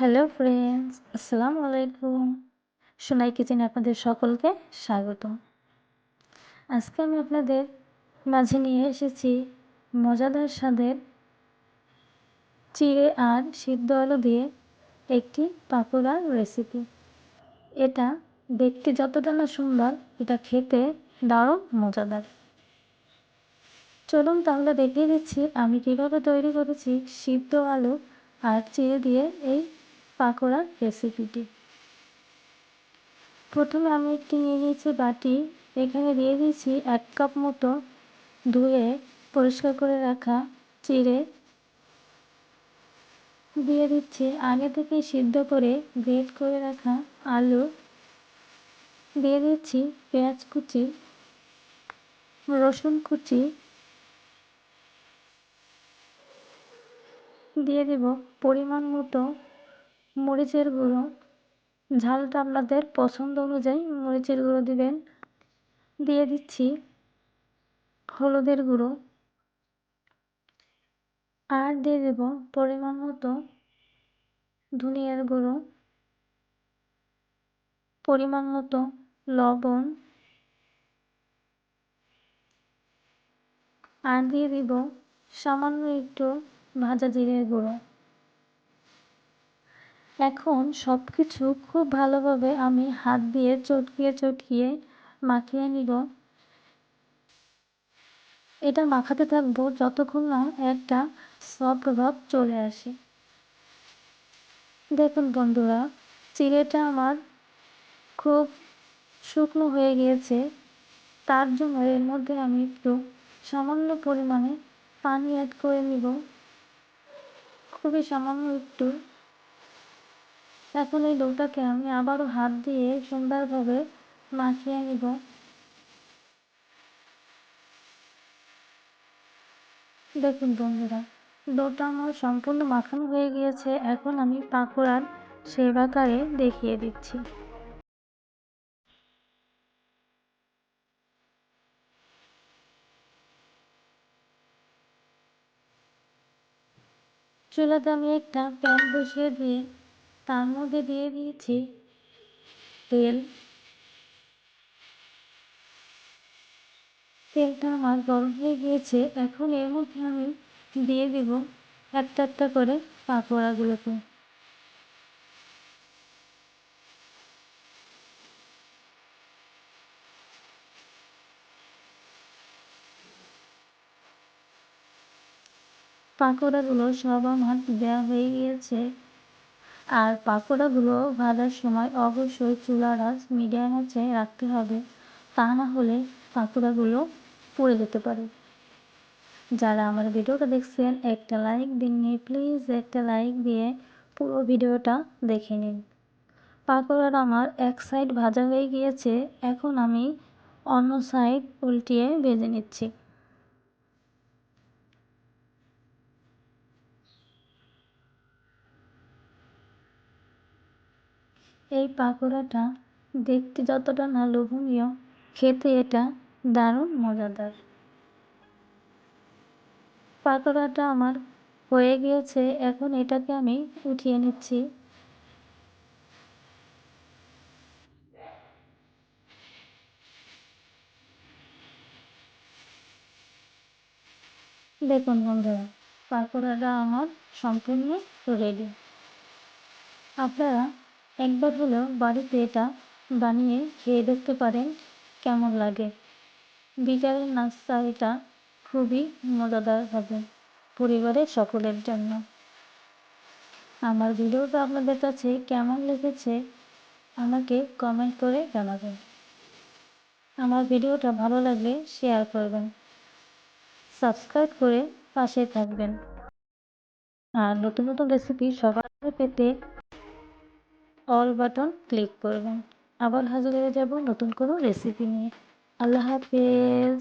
Hello friends, আসসালামু আলাইকুম। Sonai kitchen আপনাদের সকলকে স্বাগত। আজকে আমি আপনাদের মাঝে নিয়ে এসেছি মজাদার স্বাদের চিড়ে আর সিদ্ধ আলু দিয়ে একটি পাকোড়ার রেসিপি এটা দেখতে যতটা না সুন্দর, এটা খেতে দারুণ মজাদার। চলুন তাহলে দেখিয়ে দিচ্ছি আমি কীভাবে তৈরি করেছি সিদ্ধ আলু আর চিড়ে দিয়ে এই পাকোড়ার রেসিপিটি প্রথমে আমি একটি নিয়ে নিয়েছি বাটি। এখানে দিয়ে দিয়েছি এক কাপ মতো ধুয়ে পরিষ্কার করে রাখা চিড়ে। দিয়ে দিচ্ছি আগে থেকে সিদ্ধ করে গ্রেট করে রাখা আলু। দিয়ে দিচ্ছি পেঁয়াজ কুচি, রসুন কুচি। দিয়ে দেব পরিমাণ মতো মরিচের গুঁড়ো। ঝালটা আপনাদের পছন্দ অনুযায়ী মরিচের গুঁড়ো দিবেন। দিয়ে দিচ্ছি হলুদের গুঁড়ো। আর দিয়ে দেব পরিমাণ মতো ধনিয়ার গুঁড়ো। পরিমাণ মতো লবণ। আর দিয়ে দিব সামান্য একটু ভাজা জিরের গুঁড়ো। এখন সব কিছু খুব ভালোভাবে আমি হাত দিয়ে চটকিয়ে চটকিয়ে মাখিয়ে নিব। এটা মাখাতে থাকব যতক্ষণ না একটা সফট ভাব চলে আসে। দেখুন বন্ধুরা, চিড়েটা আমার খুব শুকনো হয়ে গিয়েছে। তার জন্য এর মধ্যে আমি একটু সামান্য পরিমাণে পানি অ্যাড করে নিব। খুবই সামান্য একটু। এখন এই ডোটাকে আমি আবারও হাত দিয়ে সুন্দরভাবে মাখিয়ে নিব। দেখুন বন্ধুরা ডোটা আমার সম্পূর্ণ মাখানো হয়ে গিয়েছে। এখন আমি পাকোড়ার সেই আকারে দেখিয়ে দিচ্ছি। চুলাতে আমি একটা প্যান বসিয়ে দিয়ে তার মধ্যে দিয়ে দিয়েছি তেল। তেলটা আমার গরম হয়ে গিয়েছে। এখন এর মধ্যে আমি দিয়ে দিব একটা একটা করে পাকোড়াগুলোকে। পাকোড়াগুলো সব আমার দেওয়া হয়ে গিয়েছে। আর পাকোড়াগুলো ভাজার সময় অবশ্যই চুলার আঁচ মিডিয়াম আঁচে রাখতে হবে। তা না হলে পাকোড়াগুলো পুড়ে যেতে পারে। যারা আমার ভিডিওটা দেখছেন, একটা লাইক দিননি প্লিজ একটা লাইক দিয়ে পুরো ভিডিওটা দেখে নিন। পাকোড়াটা আমার এক সাইড ভাজা হয়ে গিয়েছে। এখন আমি অন্য সাইড উল্টিয়ে ভেজে নিচ্ছি। এই পাকোড়াটা দেখতে যতটা না লোভনীয়, খেতে এটা দারুণ মজাদার। পাকোড়াটা আমার হয়ে গিয়েছে, এখন এটাকে আমি উঠিয়ে নিচ্ছি। দেখুন বন্ধুরা, পাকোড়াটা আমার সম্পূর্ণ রেডি আপনারা একবার হলেও বাড়িতে এটা বানিয়ে খেয়ে দেখতে পারেন কেমন লাগে। বিকালের নাস্তা এটা খুবই মজাদার হবে পরিবারের সকলের জন্য। আমার ভিডিওটা আপনাদের কাছে কেমন লেগেছে আমাকে কমেন্ট করে জানাবেন। আমার ভিডিওটা ভালো লাগলে শেয়ার করবেন। সাবস্ক্রাইব করে পাশে থাকবেন। আর নতুন নতুন রেসিপি সবার পেতে অল বাটন ক্লিক করবেন। আবার হাজির হয়ে যাব নতুন কোনো রেসিপি নিয়ে। আল্লাহ হাফেজ।